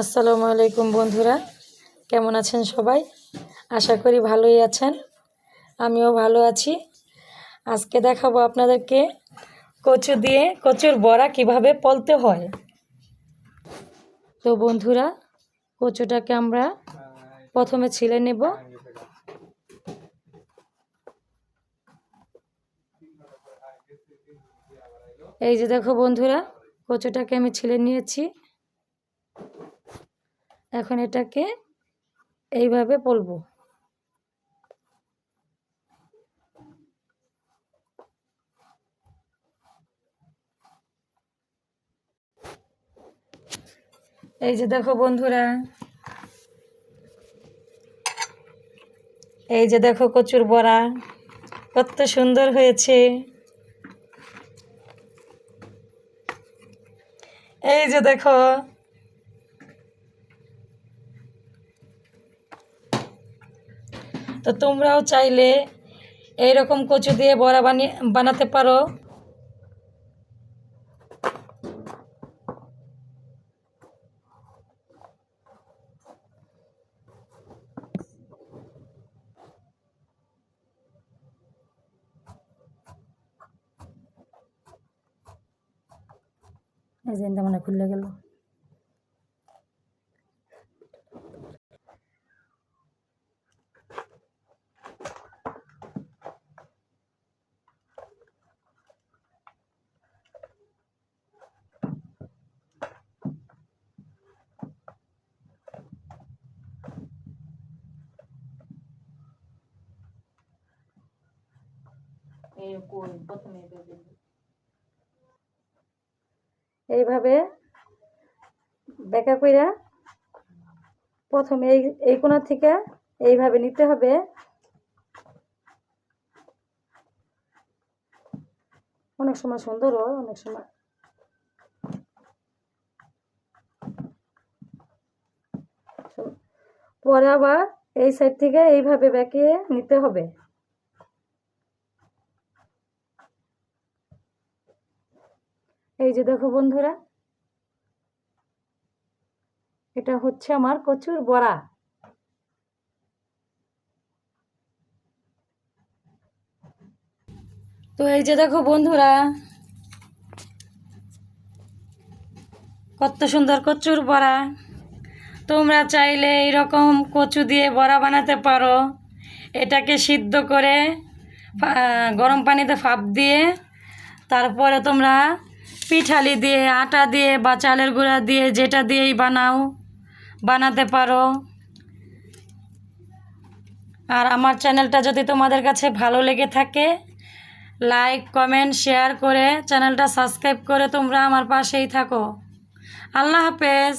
আসসালামু আলাইকুম বন্ধুরা, কেমন আছেন সবাই? আশা করি ভালোই আছেন, আমিও ভালো আছি। আজকে দেখাবো আপনাদেরকে কচু দিয়ে কচুর বড়া কীভাবে পলতে হয়। তো বন্ধুরা, কচুটাকে আমরা প্রথমে ছিলে নেব। এই যে দেখো বন্ধুরা, কচুটাকে আমি ছিলে নিয়েছি। এখন এটাকে এইভাবে পলবো এই যে দেখো বন্ধুরা, এই যে দেখো কচুর বড়া, কত সুন্দর হয়েছে। এই যে দেখো তো তোমরাও চাইলে এইরকম কচু দিয়ে বড়া বানিয়ে বানাতে পারো। এই যে মানে খুলে গেল। এইভাবে বেঁকা কইরা প্রথমে এই এই কোণা থেকে এইভাবে নিতে হবে। অনেক সময় সুন্দর হয়, অনেক সময়। পরে আবার এই সাইড থেকে এইভাবে বেঁকিয়ে নিতে হবে। এই যে দেখো বন্ধুরা, এটা হচ্ছে আমার কচুর বড়া। তো এই যে দেখো বন্ধুরা, কত সুন্দর কচুর বড়া। তোমরা চাইলে এইরকম কচু দিয়ে বড়া বানাতে পারো। এটাকে সিদ্ধ করে গরম পানিতে ফাপ দিয়ে তারপরে তোমরা পিঠালি দিয়ে, আটা দিয়ে বা চালের গুঁড়া দিয়ে যেটা দিয়েই বানাও, বানাতে পারো। আর আমার চ্যানেলটা যদি তোমাদের কাছে ভালো লেগে থাকে, লাইক, কমেন্ট, শেয়ার করে চ্যানেলটা সাবস্ক্রাইব করে তোমরা আমার পাশেই থাকো। আল্লাহ হাফেজ।